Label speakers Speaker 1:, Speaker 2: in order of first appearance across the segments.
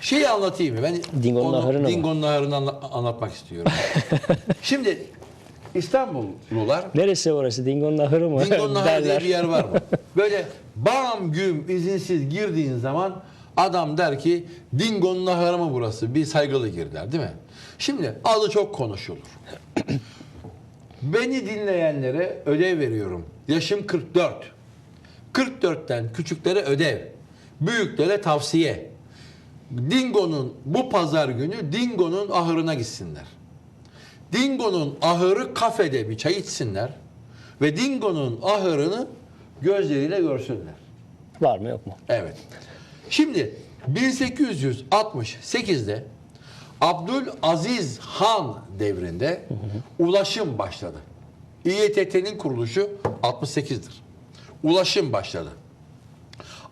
Speaker 1: Şeyi anlatayım mı? Ben
Speaker 2: Dingo'nun
Speaker 1: onu-
Speaker 2: ahırını mı?
Speaker 1: Dingo'nun ahırını anla- anlatmak istiyorum. Şimdi İstanbullular
Speaker 2: Neresi orası? Dingo'nun ahırı mı?
Speaker 1: Dingo'nun ahırı diye
Speaker 2: Derler.
Speaker 1: bir yer var mı? Böyle bam güm izinsiz girdiğin zaman adam der ki Dingo'nun ahırı mı burası? Bir saygılı gir der değil mi? Şimdi adı çok konuşulur. Beni dinleyenlere ödev veriyorum. Yaşım 44. 44'ten küçüklere ödev. Büyüklere tavsiye. Dingo'nun bu pazar günü Dingo'nun ahırına gitsinler. Dingo'nun ahırı kafede bir çay içsinler ve Dingo'nun ahırını gözleriyle görsünler.
Speaker 2: Var mı yok mu?
Speaker 1: Evet. Şimdi 1868'de Abdülaziz Han devrinde ulaşım başladı. İETT'nin kuruluşu 68'dir. Ulaşım başladı.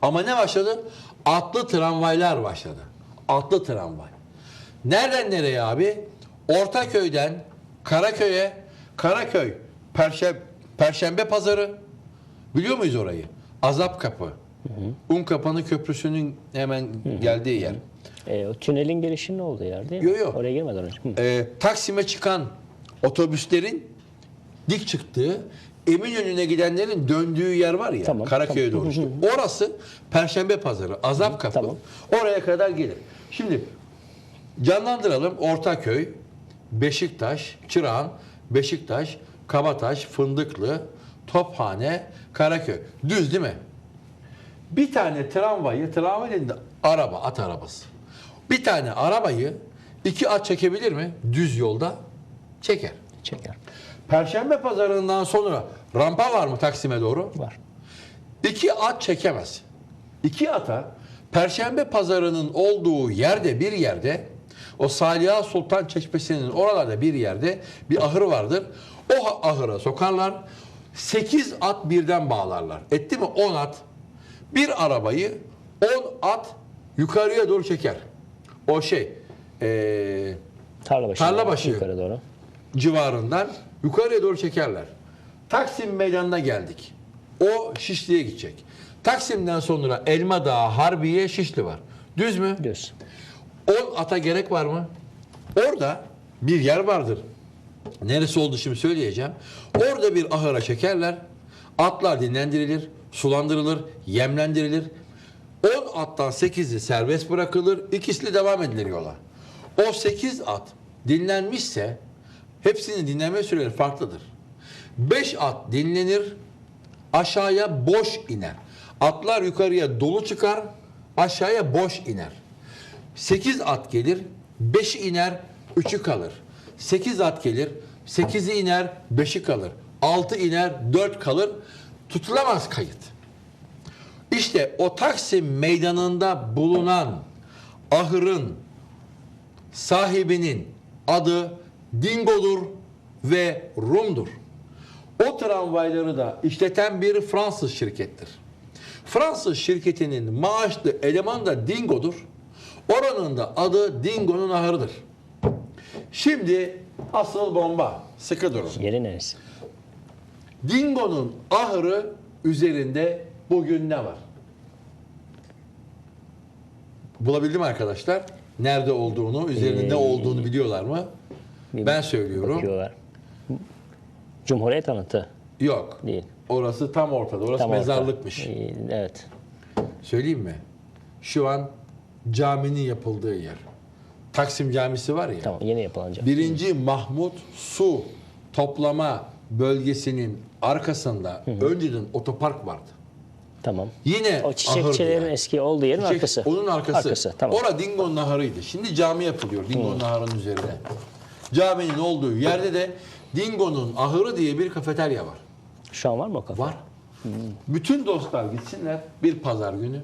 Speaker 1: Ama ne başladı? Atlı tramvaylar başladı. Atlı tramvay. Nereden nereye abi? Ortaköy'den Karaköy'e, Karaköy, Perşembe, Perşembe Pazarı. Biliyor muyuz orayı? Azap Kapı. Unkapanı Köprüsü'nün hemen geldiği yer.
Speaker 2: E, o tünelin girişinin olduğu yer değil mi?
Speaker 1: Yo, yo.
Speaker 2: Oraya girmeden önce. Hı.
Speaker 1: Ee, Taksim'e çıkan otobüslerin dik çıktığı Eminönü'ne gidenlerin döndüğü yer var ya
Speaker 2: Tamam,
Speaker 1: Karaköy'e
Speaker 2: tamam.
Speaker 1: doğru. Orası Perşembe Pazarı, Azap Kapı.
Speaker 2: Tamam.
Speaker 1: Oraya kadar gelir. Şimdi canlandıralım Ortaköy, Beşiktaş, Çırağan, Beşiktaş, Kabataş, Fındıklı, Tophane, Karaköy. Düz değil mi? Bir tane tramvayı, tramvay elinde araba, at arabası. Bir tane arabayı iki at çekebilir mi? Düz yolda çeker.
Speaker 2: Çeker.
Speaker 1: Perşembe pazarından sonra rampa var mı Taksim'e doğru?
Speaker 2: Var.
Speaker 1: İki at çekemez. İki ata Perşembe pazarının olduğu yerde bir yerde o Saliha Sultan Çeşmesi'nin oralarda bir yerde bir ahır vardır. O ahıra sokarlar. Sekiz at birden bağlarlar. Etti mi on at? Bir arabayı on at yukarıya doğru çeker. O şey eee
Speaker 2: Tarla başı.
Speaker 1: Tarlabaşı.
Speaker 2: Yukarı doğru.
Speaker 1: civarından yukarıya doğru çekerler. Taksim meydanına geldik. O Şişli'ye gidecek. Taksim'den sonra Elma Dağı, Harbiye, Şişli var. Düz mü?
Speaker 2: Düz.
Speaker 1: 10 ata gerek var mı? Orada bir yer vardır. Neresi oldu şimdi söyleyeceğim. Orada bir ahıra çekerler. Atlar dinlendirilir, sulandırılır, yemlendirilir. 10 attan 8'i serbest bırakılır, ikisi de devam edilir yola. O 8 at dinlenmişse hepsinin dinlenme süreleri farklıdır. 5 at dinlenir, aşağıya boş iner. Atlar yukarıya dolu çıkar, aşağıya boş iner. 8 at gelir, 5'i iner, 3'ü kalır. 8 at gelir, 8'i iner, 5'i kalır. 6 iner, 4 kalır. Tutulamaz kayıt. İşte o Taksim meydanında bulunan ahırın sahibinin adı Dingo'dur ve Rum'dur. O tramvayları da işleten bir Fransız şirkettir. Fransız şirketinin maaşlı eleman da Dingo'dur. Oranın da adı Dingo'nun ahırıdır. Şimdi asıl bomba. Sıkı durun.
Speaker 2: Yeri neresi?
Speaker 1: Dingo'nun ahırı üzerinde bugün ne var? Bulabildim arkadaşlar. Nerede olduğunu, üzerinde ne
Speaker 2: Ee,
Speaker 1: olduğunu biliyorlar mı? Ben söylüyorum.
Speaker 2: Bakıyorlar. Cumhuriyet anıtı
Speaker 1: Yok.
Speaker 2: değil.
Speaker 1: Orası tam ortada. Orası
Speaker 2: Tam orta.
Speaker 1: mezarlıkmış.
Speaker 2: Ee, Evet.
Speaker 1: Söyleyeyim mi? Şu an caminin yapıldığı yer. Taksim Camisi var ya.
Speaker 2: Tamam yeni yapılacak.
Speaker 1: Birinci Mahmut su toplama bölgesinin arkasında önceden otopark vardı.
Speaker 2: Tamam.
Speaker 1: Yine
Speaker 2: O çiçekçilerin
Speaker 1: ahırdı
Speaker 2: eski olduğu yerin
Speaker 1: Çiçek-
Speaker 2: arkası.
Speaker 1: Onun arkası.
Speaker 2: Arkası tamam.
Speaker 1: Ora Dingo'nun ahırıydı. Şimdi cami yapılıyor Dingo'nun ahırının üzerine. Caminin olduğu yerde de Dingo'nun ahırı diye bir kafeterya var.
Speaker 2: Şu an var mı o kafe?
Speaker 1: Var. Bütün dostlar gitsinler bir pazar günü.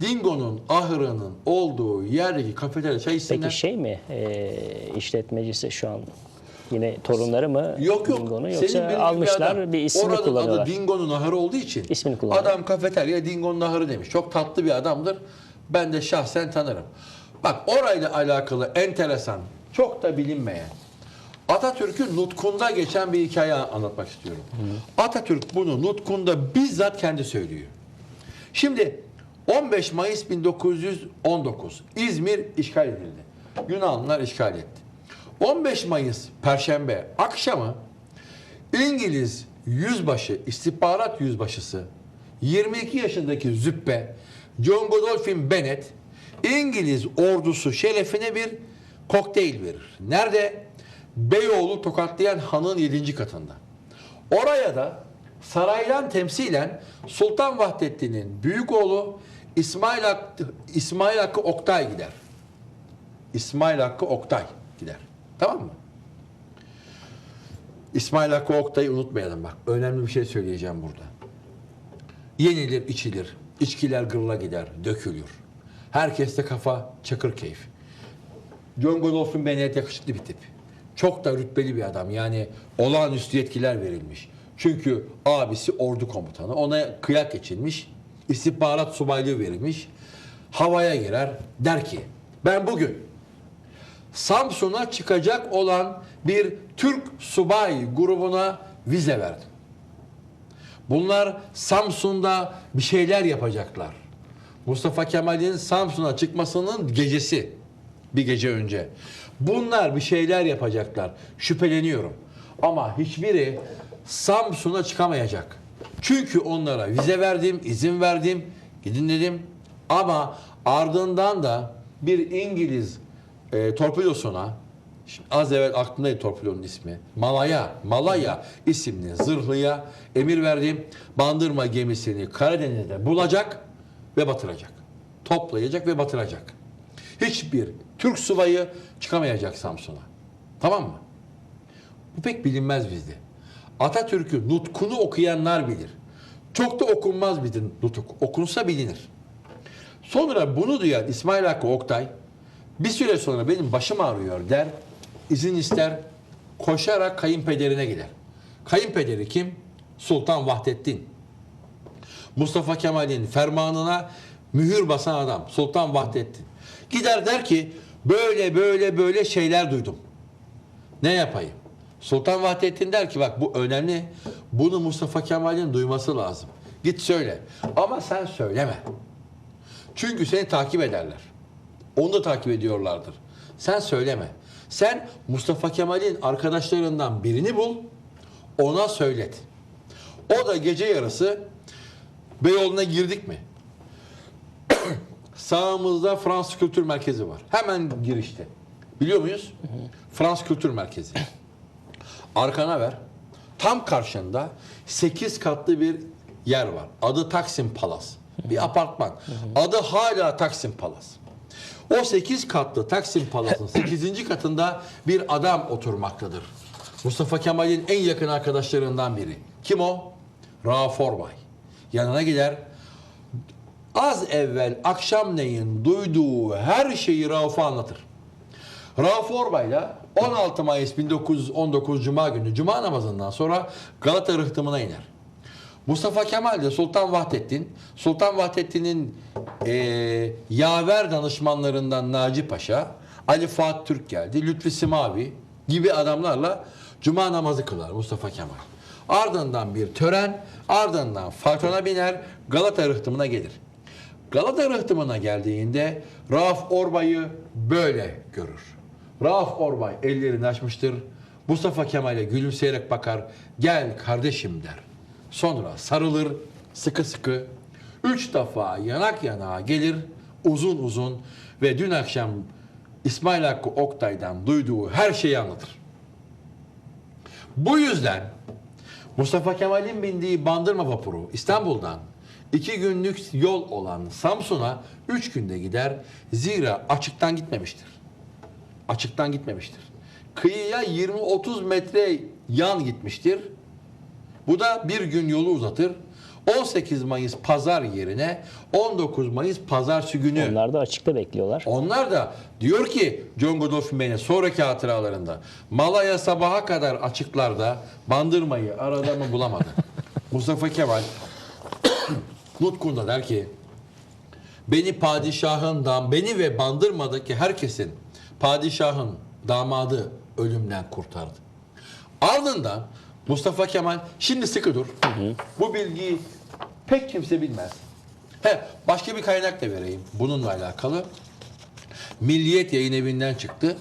Speaker 1: Dingo'nun ahırının olduğu yerdeki kafeterya çay içsinler.
Speaker 2: Peki şey mi? E, işletmecisi şu an yine torunları mı?
Speaker 1: Yok yok.
Speaker 2: Dingo'nun,
Speaker 1: Senin
Speaker 2: yoksa
Speaker 1: bildiğin
Speaker 2: almışlar
Speaker 1: bir, adam.
Speaker 2: bir ismini
Speaker 1: Oranın
Speaker 2: kullanıyorlar.
Speaker 1: adı Dingo'nun ahırı olduğu için
Speaker 2: İsmini kullanıyor.
Speaker 1: adam kafeterya Dingo'nun ahırı demiş. Çok tatlı bir adamdır. Ben de şahsen tanırım. Bak orayla alakalı enteresan, çok da bilinmeyen Atatürk'ün nutkunda geçen bir hikaye anlatmak istiyorum. Atatürk bunu nutkunda bizzat kendi söylüyor. Şimdi 15 Mayıs 1919 İzmir işgal edildi. Yunanlılar işgal etti. 15 Mayıs Perşembe akşamı İngiliz yüzbaşı, istihbarat yüzbaşısı 22 yaşındaki züppe John Godolphin Bennett İngiliz ordusu şerefine bir kokteyl verir. Nerede? Beyoğlu tokatlayan hanın 7. katında. Oraya da saraydan temsilen Sultan Vahdettin'in büyük oğlu İsmail Hakkı, İsmail Hakkı Oktay gider. İsmail Hakkı Oktay gider. Tamam mı? İsmail Hakkı Oktay'ı unutmayalım bak. Önemli bir şey söyleyeceğim burada. Yenilir, içilir. İçkiler gırla gider, dökülür. Herkeste kafa çakır keyif. John Godolphin Bennett yakışıklı bir tip. Çok da rütbeli bir adam. Yani olağanüstü yetkiler verilmiş. Çünkü abisi ordu komutanı. Ona kıyak geçilmiş. istihbarat subaylığı verilmiş. Havaya girer. Der ki ben bugün Samsun'a çıkacak olan bir Türk subay grubuna vize verdim. Bunlar Samsun'da bir şeyler yapacaklar. Mustafa Kemal'in Samsun'a çıkmasının gecesi. Bir gece önce. Bunlar bir şeyler yapacaklar. Şüpheleniyorum. Ama hiçbiri Samsun'a çıkamayacak. Çünkü onlara vize verdim, izin verdim, gidin dedim. Ama ardından da bir İngiliz e, torpidosuna, şimdi az evvel aklımdaydı torpidonun ismi, Malaya, Malaya isimli zırhlıya emir verdim. Bandırma gemisini Karadeniz'de bulacak ve batıracak. Toplayacak ve batıracak. Hiçbir Türk subayı çıkamayacak Samsun'a. Tamam mı? Bu pek bilinmez bizde. Atatürk'ü nutkunu okuyanlar bilir. Çok da okunmaz bir nutuk. Okunsa bilinir. Sonra bunu duyan İsmail Hakkı Oktay bir süre sonra benim başım ağrıyor der. izin ister. Koşarak kayınpederine gider. Kayınpederi kim? Sultan Vahdettin. Mustafa Kemal'in fermanına mühür basan adam Sultan Vahdettin. Gider der ki böyle böyle böyle şeyler duydum. Ne yapayım? Sultan Vahdettin der ki bak bu önemli. Bunu Mustafa Kemal'in duyması lazım. Git söyle. Ama sen söyleme. Çünkü seni takip ederler. Onu da takip ediyorlardır. Sen söyleme. Sen Mustafa Kemal'in arkadaşlarından birini bul. Ona söylet. O da gece yarısı Beyoğlu'na girdik mi? Sağımızda Fransız Kültür Merkezi var. Hemen girişte. Biliyor muyuz? Fransız Kültür Merkezi. Arkana ver. Tam karşında 8 katlı bir yer var. Adı Taksim Palas. Bir apartman. Adı hala Taksim Palas. O 8 katlı Taksim Palas'ın 8. katında bir adam oturmaktadır. Mustafa Kemal'in en yakın arkadaşlarından biri. Kim o? Rauf Orbay. Yanına gider. Az evvel akşamleyin duyduğu her şeyi Rauf'a anlatır. Rauf Orbay'la 16 Mayıs 1919 Cuma günü Cuma namazından sonra Galata rıhtımına iner. Mustafa Kemal de Sultan Vahdettin, Sultan Vahdettin'in eee yaver danışmanlarından Naci Paşa, Ali Fuat Türk geldi, Lütfi Simavi gibi adamlarla Cuma namazı kılar Mustafa Kemal. Ardından bir tören, ardından faytona biner, Galata rıhtımına gelir. Galata rıhtımına geldiğinde Rauf Orbay'ı böyle görür. Rauf Orbay ellerini açmıştır. Mustafa Kemal'e gülümseyerek bakar. Gel kardeşim der. Sonra sarılır sıkı sıkı. Üç defa yanak yanağa gelir uzun uzun ve dün akşam İsmail Hakkı Oktay'dan duyduğu her şeyi anlatır. Bu yüzden Mustafa Kemal'in bindiği bandırma vapuru İstanbul'dan iki günlük yol olan Samsun'a üç günde gider. Zira açıktan gitmemiştir. Açıktan gitmemiştir. Kıyıya 20-30 metre yan gitmiştir. Bu da bir gün yolu uzatır. 18 Mayıs pazar yerine 19 Mayıs pazartesi günü.
Speaker 2: Onlar da açıkta bekliyorlar.
Speaker 1: Onlar da diyor ki John Godolphin Bey'in sonraki hatıralarında Malaya sabaha kadar açıklarda bandırmayı arada mı bulamadı. Mustafa Kemal Nutkunda der ki beni padişahından beni ve bandırmadaki herkesin padişahın damadı ölümden kurtardı. Ardından Mustafa Kemal şimdi sıkı dur. Bu bilgiyi pek kimse bilmez. He, başka bir kaynak da vereyim bununla alakalı. Milliyet Yayın Evi'nden çıktı.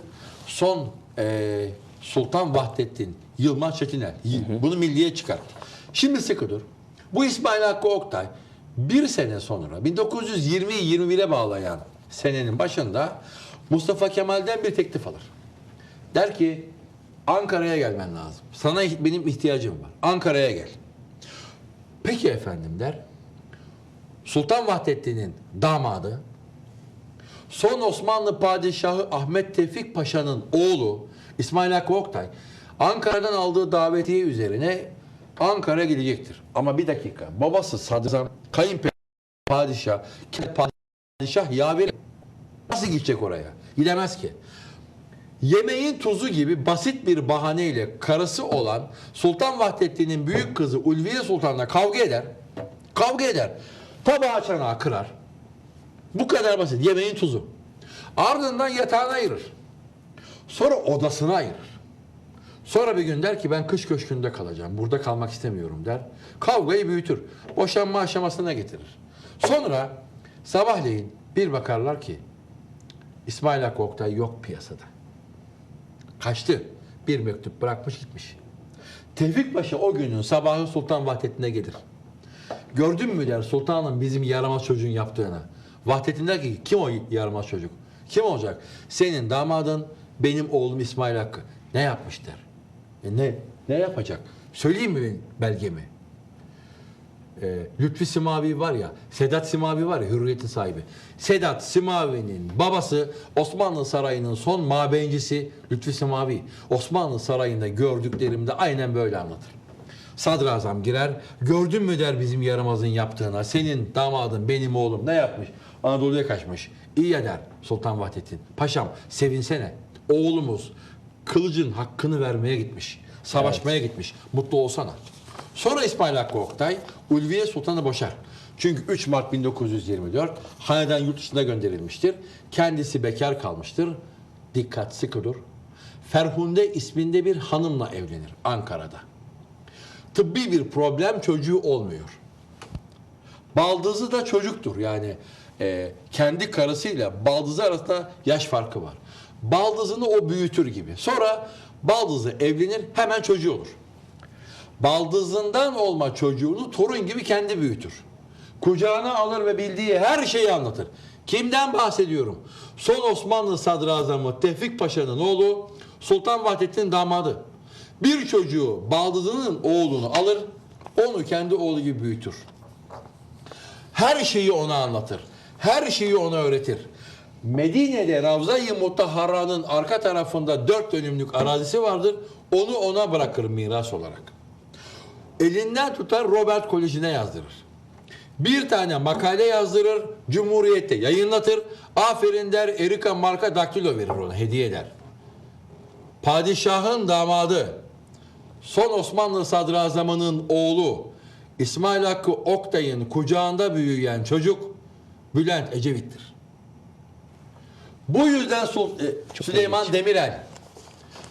Speaker 1: Son e, Sultan Vahdettin Yılmaz Çetiner. Y- Bunu milliye çıkarttı. Şimdi sıkı dur. Bu İsmail Hakkı Oktay bir sene sonra 1920'yi 21'e bağlayan senenin başında Mustafa Kemal'den bir teklif alır. Der ki Ankara'ya gelmen lazım. Sana benim ihtiyacım var. Ankara'ya gel. Peki efendim der. Sultan Vahdettin'in damadı Son Osmanlı Padişahı Ahmet Tevfik Paşa'nın oğlu İsmail Hakkı Oktay Ankara'dan aldığı davetiye üzerine Ankara'ya gidecektir. Ama bir dakika. Babası Sadrazam, kayınpeder padişah, padişah yaveri nasıl gidecek oraya? Gidemez ki. Yemeğin tuzu gibi basit bir bahaneyle karısı olan Sultan Vahdettin'in büyük kızı Ulviye Sultan'la kavga eder. Kavga eder. Tabağı çanağı kırar. Bu kadar basit. Yemeğin tuzu. Ardından yatağına ayırır. Sonra odasına ayırır. Sonra bir gün der ki ben kış köşkünde kalacağım. Burada kalmak istemiyorum der. Kavgayı büyütür. Boşanma aşamasına getirir. Sonra sabahleyin bir bakarlar ki İsmail Hakkı Oktay yok piyasada. Kaçtı. Bir mektup bırakmış gitmiş. Tevfik Paşa o günün sabahı Sultan Vahdettin'e gelir. Gördün mü der sultanım bizim yaramaz çocuğun yaptığını. Vahdettin der ki kim o yaramaz çocuk? Kim olacak? Senin damadın benim oğlum İsmail Hakkı. Ne yapmış der. E ne? Ne yapacak? Söyleyeyim mi belgemi? Ee, Lütfi Simavi var ya, Sedat Simavi var ya, Hürriyet'in sahibi. Sedat Simavi'nin babası Osmanlı Sarayı'nın son mabeyincisi Lütfi Simavi. Osmanlı Sarayı'nda gördüklerimde aynen böyle anlatır. Sadrazam girer, gördün mü der bizim yaramazın yaptığına, senin damadın benim oğlum ne yapmış? Anadolu'ya kaçmış. İyi ya der Sultan Vahdettin. Paşam sevinsene, oğlumuz kılıcın hakkını vermeye gitmiş. Savaşmaya gitmiş. Mutlu olsana. Sonra İsmail Hakkı Oktay Ulviye Sultan'ı boşar. Çünkü 3 Mart 1924 hanedan yurt dışına gönderilmiştir. Kendisi bekar kalmıştır. Dikkat sıkı dur. Ferhunde isminde bir hanımla evlenir Ankara'da. Tıbbi bir problem çocuğu olmuyor. Baldızı da çocuktur. Yani e, kendi karısıyla baldızı arasında yaş farkı var. Baldızını o büyütür gibi. Sonra baldızı evlenir hemen çocuğu olur. Baldızından olma çocuğunu torun gibi kendi büyütür. Kucağına alır ve bildiği her şeyi anlatır. Kimden bahsediyorum? Son Osmanlı Sadrazamı Tevfik Paşa'nın oğlu Sultan Vahdettin damadı. Bir çocuğu baldızının oğlunu alır, onu kendi oğlu gibi büyütür. Her şeyi ona anlatır. Her şeyi ona öğretir. Medine'de Ravza-i Mutahhara'nın arka tarafında dört dönümlük arazisi vardır. Onu ona bırakır miras olarak. Elinden tutar Robert Koleji'ne yazdırır. Bir tane makale yazdırır, Cumhuriyet'te yayınlatır. Aferin der, Erika marka daktilo verir ona, hediye eder. Padişahın damadı, son Osmanlı sadrazamının oğlu, İsmail Hakkı Oktay'ın kucağında büyüyen çocuk Bülent Ecevit'tir. Bu yüzden Sul- e, Süleyman Demirel,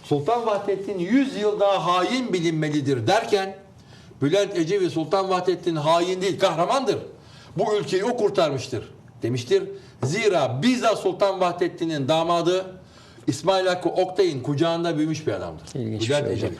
Speaker 1: Sultan Vahdettin 100 yıl daha hain bilinmelidir derken Bülent Ecevit Sultan Vahdettin hain değil kahramandır. Bu ülkeyi o kurtarmıştır demiştir. Zira bizzat Sultan Vahdettin'in damadı İsmail Hakkı Oktay'ın kucağında büyümüş bir adamdır.
Speaker 2: İlginç
Speaker 1: Bülent
Speaker 2: şey.
Speaker 1: Ecevit.